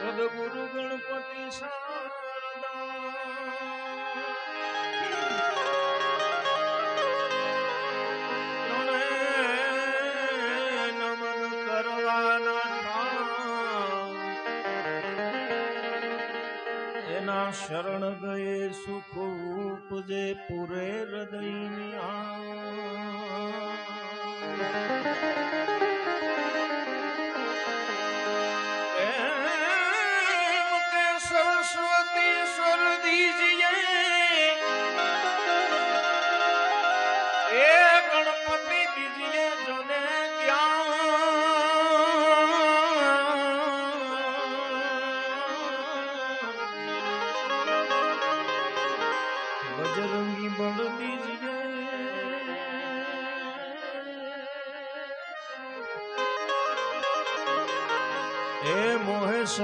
સદગુરુ ગણપતિ નમન એના શરણ ગયે સુખ ઉપજે પૂરે હૃદયની આ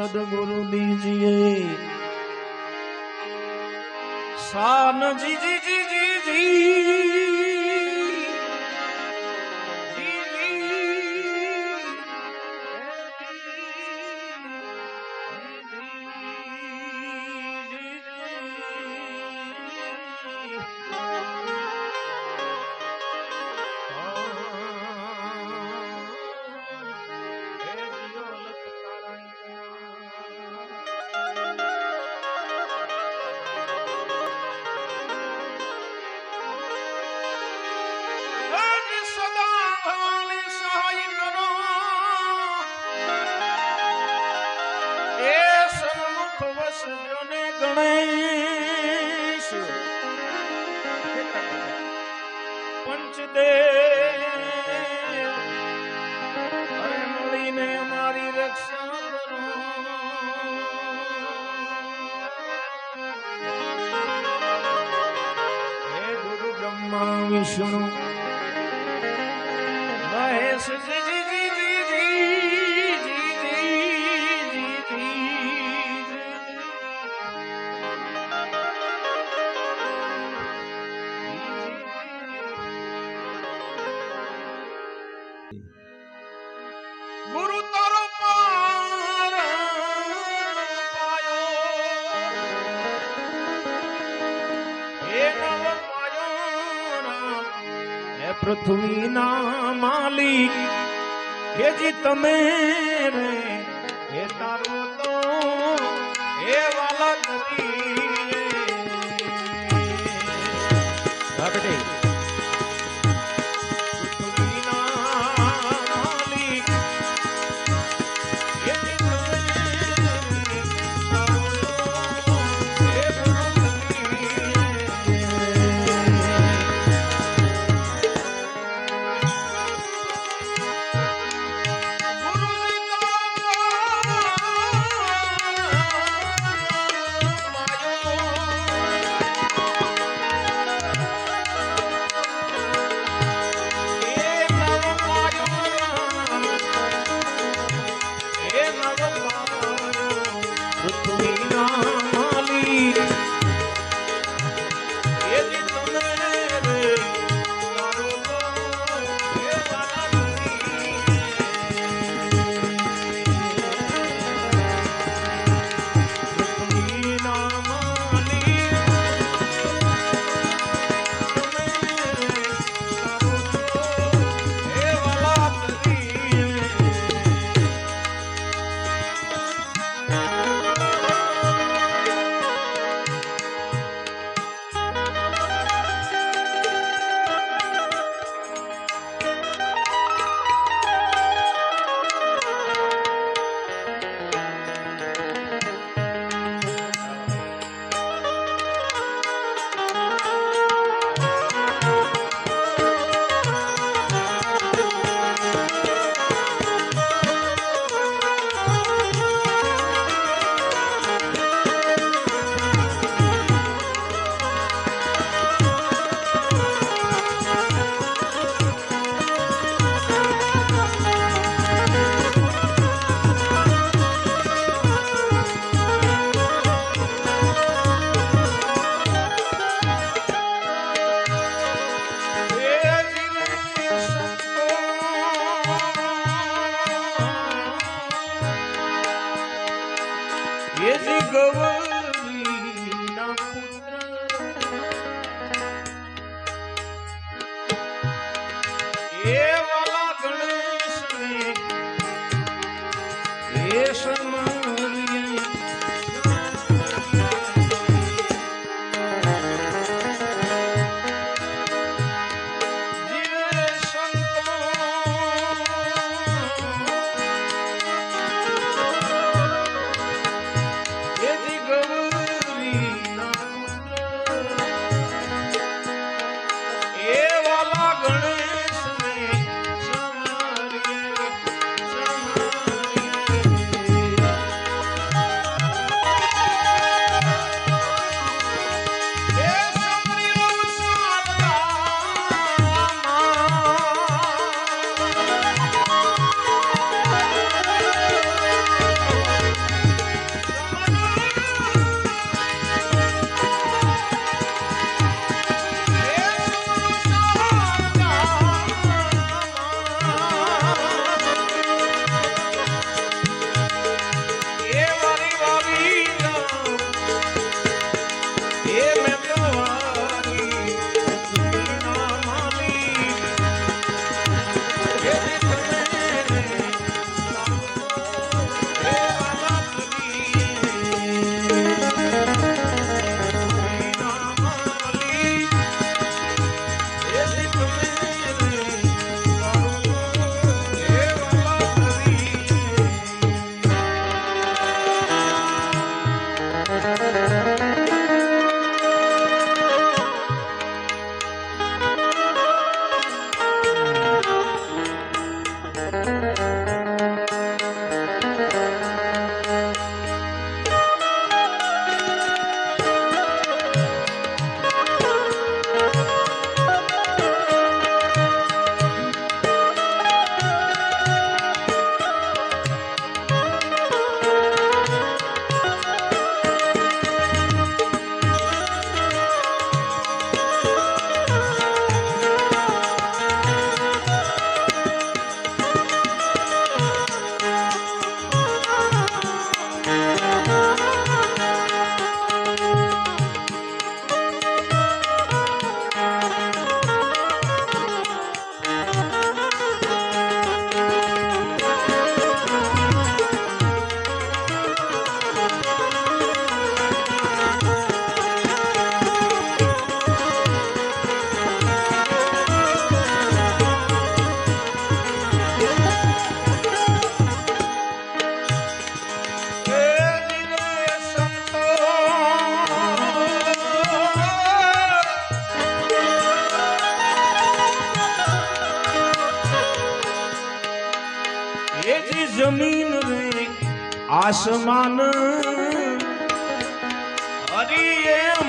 સદગુરુજીએ સાનજી જી જી જી જી. ગણેશ. પંચદેવ. મળીને મારી રક્ષા ગુરુ બ્રહ્મા વિષ્ણુ પૃથ્વીના માલિક કે જી તમે રે Thank you.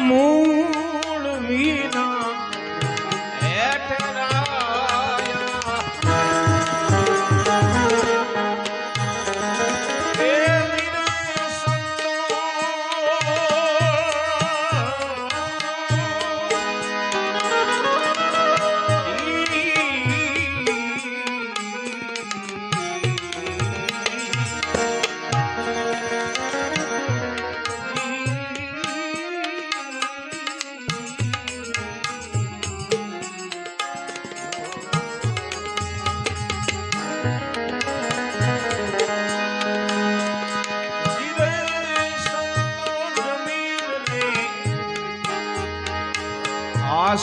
comum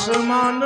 আসমান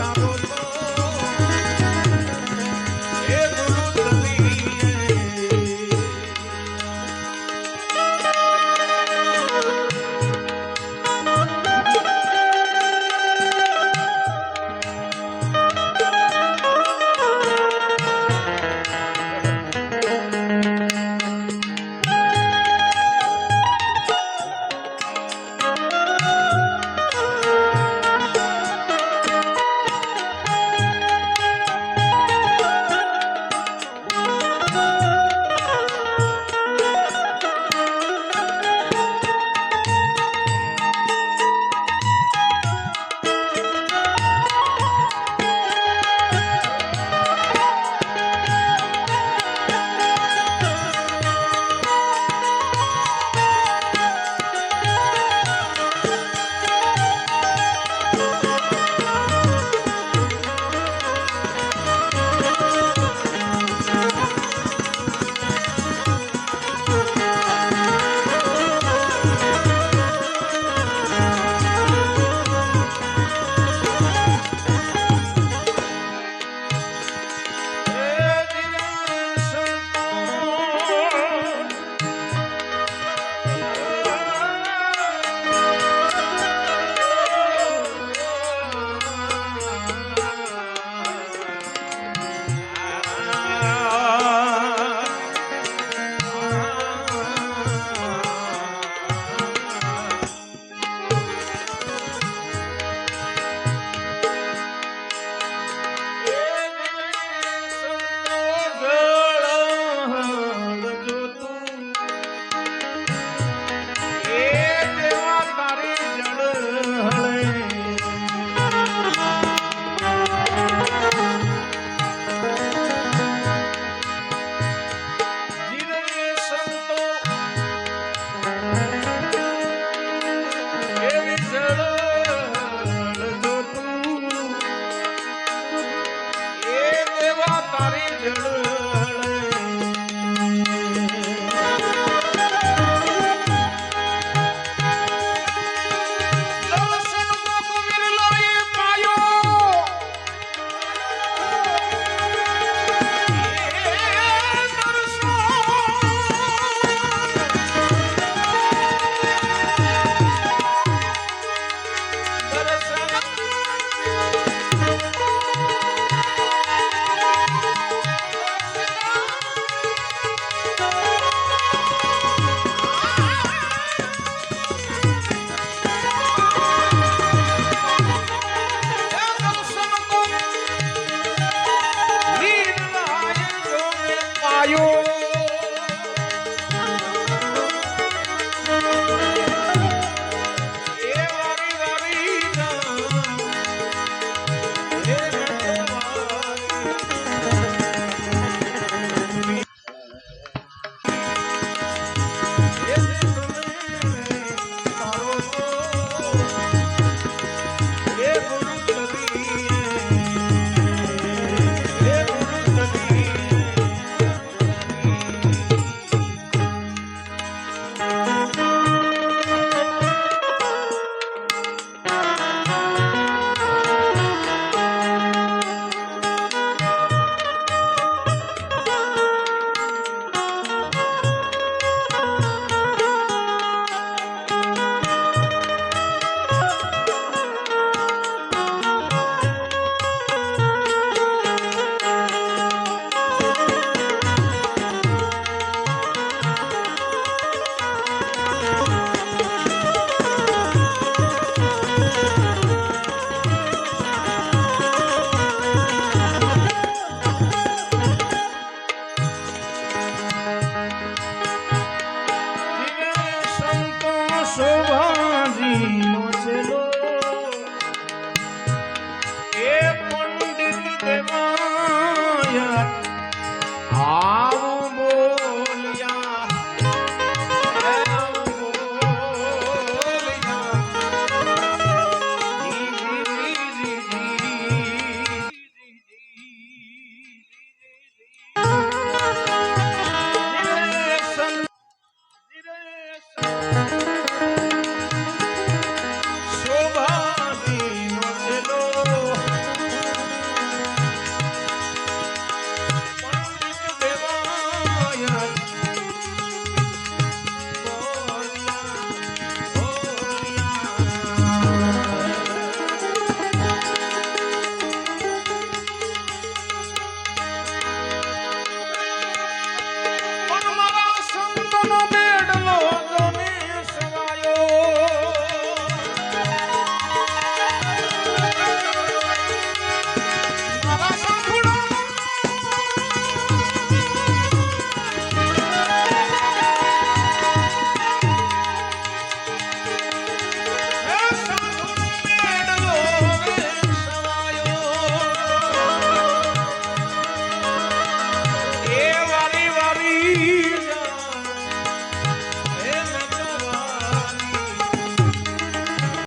ચાલો